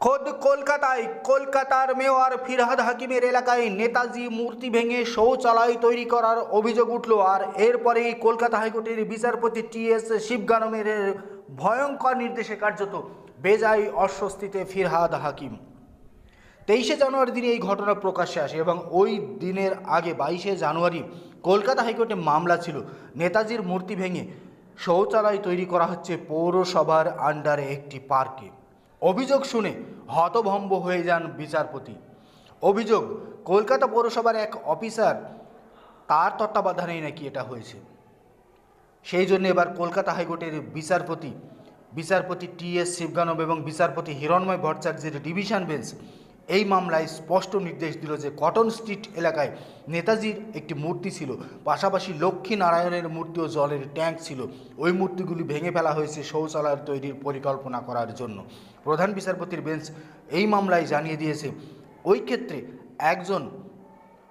খোদ কলকাতায়, কলকাতার মেয়র ফিরহাদ হাকিমের এলাকায় নেতাজি মূর্তি ভেঙে শৌচালয় তৈরি করার অভিযোগ উঠল আর এরপরেই কলকাতা হাইকোর্টের বিচারপতি টি এস শিবগানমের ভয়ঙ্কর নির্দেশে কার্যত বেজায় অস্বস্তিতে ফিরহাদ হাকিম। তেইশে জানুয়ারি দিনে এই ঘটনা প্রকাশ্যে আসে এবং ওই দিনের আগে বাইশে জানুয়ারি কলকাতা হাইকোর্টে মামলা ছিল। নেতাজির মূর্তি ভেঙে শৌচালয় তৈরি করা হচ্ছে পৌরসভার আন্ডারে একটি পার্কে। অভিযোগ শুনে হতভম্ব হয়ে যান বিচারপতি। অভিযোগ, কলকাতা পৌরসভার এক অফিসার তার তত্ত্বাবধানেই নাকি এটা হয়েছে। সেই জন্য এবার কলকাতা হাইকোর্টের বিচারপতি বিচারপতি টি এস শিবগানব এবং বিচারপতি হিরণময় ভট্টাচার্যের ডিভিশন বেঞ্চ এই মামলায় স্পষ্ট নির্দেশ দিল যে কটন স্ট্রিট এলাকায় নেতাজির একটি মূর্তি ছিল। পাশাপাশি লক্ষ্মী নারায়ণের মূর্তি ও জলের ট্যাঙ্ক ছিল। ওই মূর্তিগুলি ভেঙে ফেলা হয়েছে শৌচালয় তৈরির পরিকল্পনা করার জন্য। প্রধান বিচারপতির বেঞ্চ এই মামলায় জানিয়ে দিয়েছে, ওই ক্ষেত্রে একজন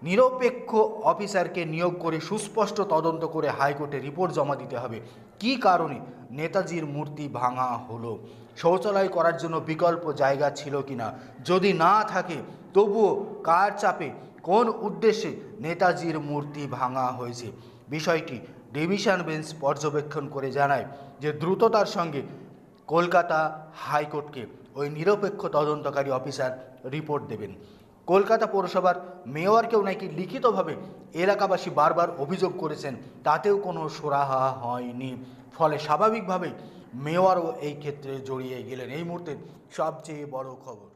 নিরপেক্ষ অফিসারকে নিয়োগ করে সুস্পষ্ট তদন্ত করে হাইকোর্টে রিপোর্ট জমা দিতে হবে। কী কারণে? নেতাজির মূর্তি ভাঙা হলো। শৌচালয় করার জন্য বিকল্প জায়গা ছিল কিনা? যদি না থাকে, তবুও কার চাপে? কোন উদ্দেশ্যে নেতাজির মূর্তি ভাঙা হয়েছে? বিষয়টি ডিভিশন বেঞ্চ পর্যবেক্ষণ করে জানায় যে দ্রুততার সঙ্গে কলকাতা হাইকোর্টকে ওই নিরপেক্ষ তদন্তকারী অফিসার রিপোর্ট দেবেন। কলকাতা পৌরসভার মেয়রকেও নাকি লিখিতভাবে এলাকাবাসী বারবার অভিযোগ করেছেন, তাতেও কোনো সুরাহা হয়নি। ফলে স্বাভাবিকভাবেই মেওয়ারও এই ক্ষেত্রে জড়িয়ে গেলেন। এই মুহূর্তে সবচেয়ে বড় খবর।